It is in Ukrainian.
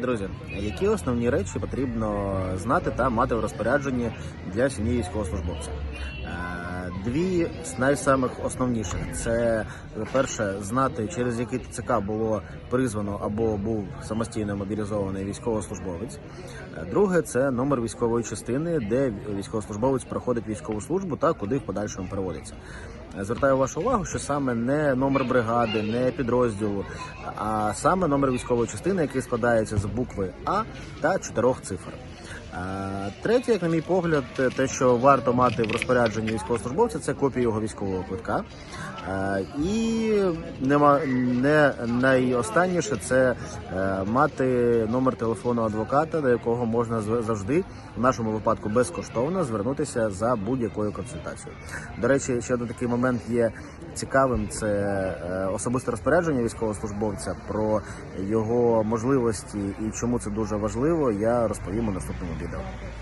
Друзі, які основні речі потрібно знати та мати в розпорядженні для сім'ї військовослужбовця? Е, Дві з найсамих основніших це перше знати, через який ТЦК було призвано або був самостійно мобілізований військовослужбовець. Е, Друге це номер військової частини, де військовослужбовець проходить військову службу та куди в подальшому переводиться. Е, Звертаю вашу увагу, що саме не номер бригади, не підрозділу, а саме номер військової частини, який складається з букви А та чотирьох цифр. Третє, як на мій погляд, те, що варто мати в розпорядженні військовослужбовця, це копія його військового квитка. І нема не найостанніше це е, мати номер телефону адвоката, до якого можна завжди, в нашому випадку безкоштовно, звернутися за будь-якою консультацією. До речі, ще один такий момент є цікавим: це е, особисте розпорядження військовослужбовця про його можливості і чому це дуже важливо. Я розповім у наступному you know.